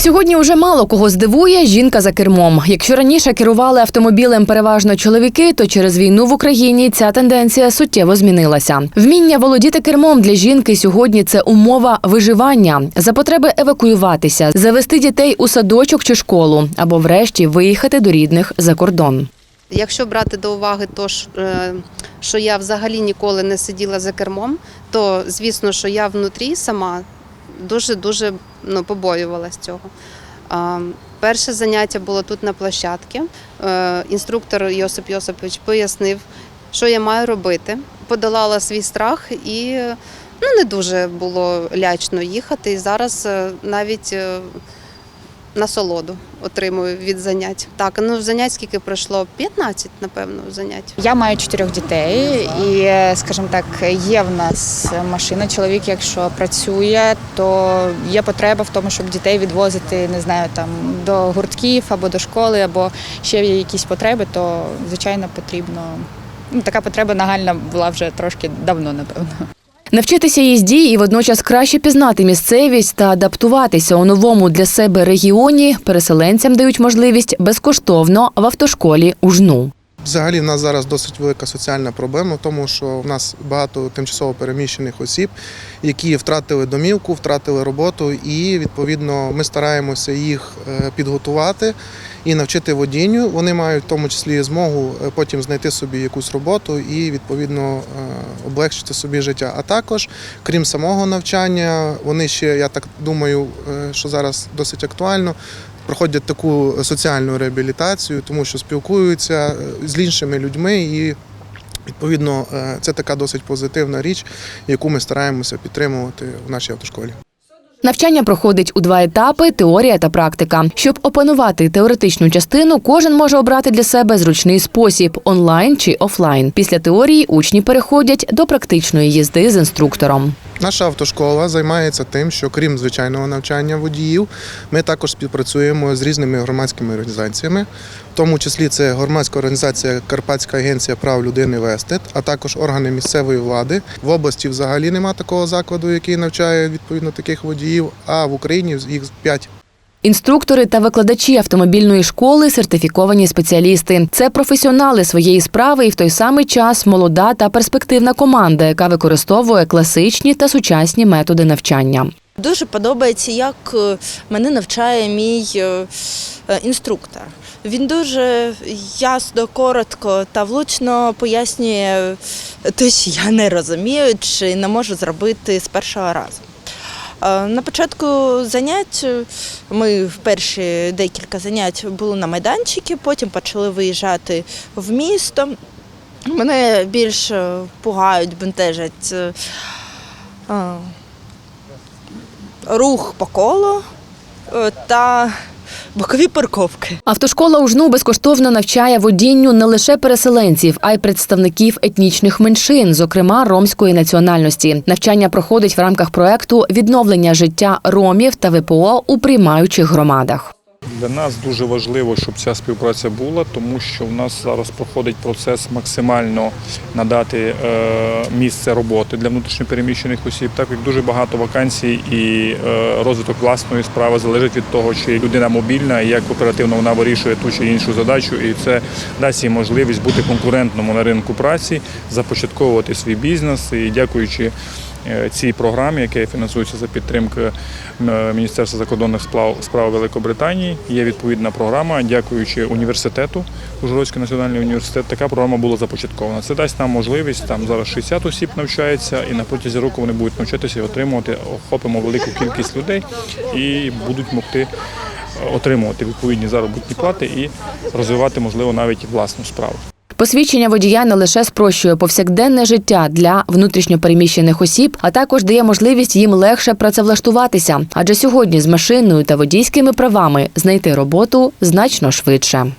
Сьогодні уже мало кого здивує жінка за кермом. Якщо раніше керували автомобілем переважно чоловіки, то через війну в Україні ця тенденція суттєво змінилася. Вміння володіти кермом для жінки сьогодні це умова виживання за потреби евакуюватися, завести дітей у садочок чи школу або, врешті, виїхати до рідних за кордон. Якщо брати до уваги то, е, що я взагалі ніколи не сиділа за кермом, то звісно, що я внутрі сама дуже-дуже ну, побоювалася цього. Перше заняття було тут на площадці. Е, Інструктор Йосип Йосипович пояснив, що я маю робити. Подолала свій страх і ну, не дуже було лячно їхати. І зараз е, навіть е, насолоду отримую від занять. Так, ну занять скільки пройшло? 15, напевно, занять. Я маю чотирьох дітей, і, скажімо так, є в нас машина. Чоловік, якщо працює, то є потреба в тому, щоб дітей відвозити, не знаю, там до гуртків або до школи, або ще є якісь потреби, то звичайно потрібно. Ну, така потреба нагальна була вже трошки давно, напевно. Навчитися їзді і водночас краще пізнати місцевість та адаптуватися у новому для себе регіоні переселенцям дають можливість безкоштовно в автошколі у жну. Взагалі в нас зараз досить велика соціальна проблема, тому що в нас багато тимчасово переміщених осіб, які втратили домівку, втратили роботу, і відповідно ми стараємося їх е, підготувати і навчити водінню. Вони мають в тому числі змогу е, потім знайти собі якусь роботу і відповідно е, облегшити собі життя. А також, крім самого навчання, вони ще, я так думаю, е, що зараз досить актуально проходять таку соціальну реабілітацію, тому що спілкуються з іншими людьми, і відповідно це така досить позитивна річ, яку ми стараємося підтримувати в нашій автошколі. Навчання проходить у два етапи: теорія та практика. Щоб опанувати теоретичну частину, кожен може обрати для себе зручний спосіб онлайн чи офлайн. Після теорії учні переходять до практичної їзди з інструктором. Наша автошкола займається тим, що крім звичайного навчання водіїв, ми також співпрацюємо з різними громадськими організаціями, в тому числі це громадська організація Карпатська агенція прав людини Вестет, а також органи місцевої влади. В області взагалі нема такого закладу, який навчає відповідно таких водіїв. А в Україні їх п'ять. Інструктори та викладачі автомобільної школи сертифіковані спеціалісти. Це професіонали своєї справи і в той самий час молода та перспективна команда, яка використовує класичні та сучасні методи навчання. Дуже подобається, як е, мене навчає мій е, е, інструктор. Він дуже ясно, коротко та влучно пояснює те, що я не розумію чи не можу зробити з першого разу. На початку занять е, ми в перші декілька занять були на майданчики, потім почали виїжджати в місто. Мене більш е, пугають, бентежать е, рух по колу та бокові парковки. Автошкола у жну безкоштовно навчає водінню не лише переселенців, а й представників етнічних меншин, зокрема ромської національності. Навчання проходить в рамках проекту відновлення життя ромів та ВПО у приймаючих громадах. Для нас дуже важливо, щоб ця співпраця була, тому що в нас зараз проходить процес максимально надати е, місце роботи для внутрішньопереміщених осіб, так як дуже багато вакансій і е, розвиток власної справи залежить від того, чи людина мобільна і як оперативно вона вирішує ту чи іншу задачу, і це дасть їй можливість бути конкурентному на ринку праці, започатковувати свій бізнес і дякуючи. Е, Цій програмі, яка фінансується за підтримки е, Міністерства закордонних справ Великобританії, є відповідна програма. Дякуючи університету, Ужгородський національний університет, така програма була започаткована. Це дасть нам можливість там зараз 60 осіб навчається, і на протязі року вони будуть навчатися і отримувати, охопимо велику кількість людей і будуть могти е, отримувати відповідні заробітні плати і розвивати, можливо, навіть власну справу. Посвідчення водія не лише спрощує повсякденне життя для внутрішньопереміщених осіб, а також дає можливість їм легше працевлаштуватися. Адже сьогодні з машиною та водійськими правами знайти роботу значно швидше.